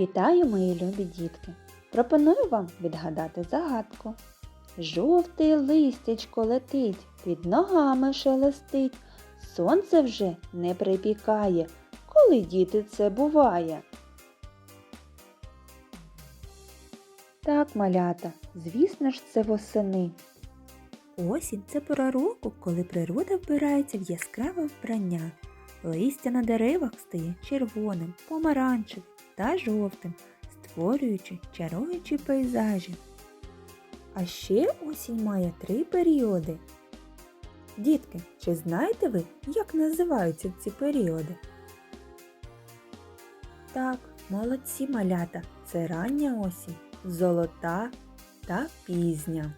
Вітаю, мої любі дітки! Пропоную вам відгадати загадку. Жовте листячко летить, під ногами шелестить, сонце вже не припікає. Коли діти це буває? Так, малята, звісно ж, це восени. Осінь це пора року, коли природа вбирається в яскраве вбрання. Листя на деревах стає червоним, помаранчевим та жовтим, створюючи чаруючі пейзажі. А ще осінь має три періоди. Дітки, чи знаєте ви, як називаються ці періоди? Так, молодці малята, це рання осінь, золота та пізня.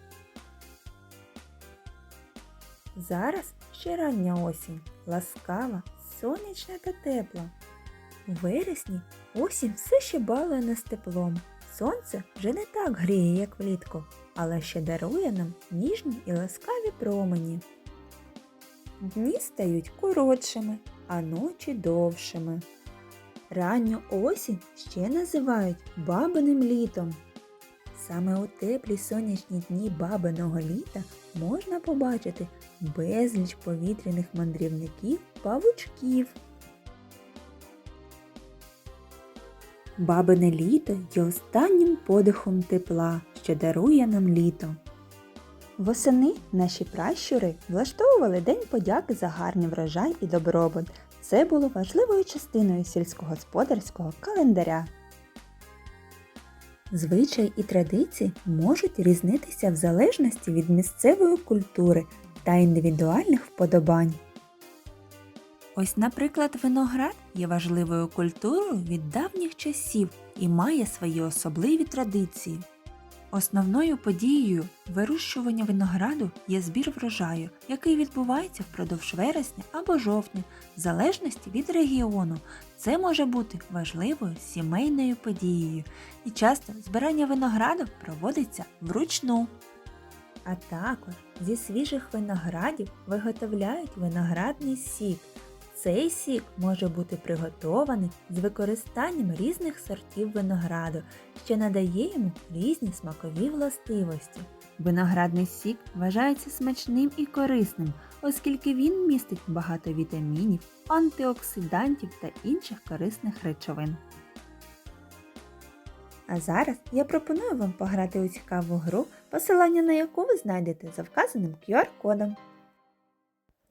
Зараз ще рання осінь, ласкава, сонячна та тепла. У вересні осінь все ще балує нас теплом. Сонце вже не так гріє, як влітку, але ще дарує нам ніжні і ласкаві промені. Дні стають коротшими, а ночі довшими. Ранню осінь ще називають бабиним літом. Саме у теплі сонячні дні бабиного літа можна побачити безліч повітряних мандрівників павучків. Бабине літо є останнім подихом тепла, що дарує нам літо. Восени наші пращури влаштовували День подяки за гарний врожай і добробут. Це було важливою частиною сільськогосподарського календаря. Звичаї і традиції можуть різнитися в залежності від місцевої культури та індивідуальних вподобань. Ось, наприклад, виноград є важливою культурою від давніх часів і має свої особливі традиції. Основною подією вирощування винограду є збір врожаю, який відбувається впродовж вересня або жовтня, в залежності від регіону. Це може бути важливою сімейною подією, і часто збирання винограду проводиться вручну. А також зі свіжих виноградів виготовляють виноградний сік. Цей сік може бути приготований з використанням різних сортів винограду, що надає йому різні смакові властивості. Виноградний сік вважається смачним і корисним, оскільки він містить багато вітамінів, антиоксидантів та інших корисних речовин. А зараз я пропоную вам пограти у цікаву гру, посилання на яку ви знайдете за вказаним QR-кодом.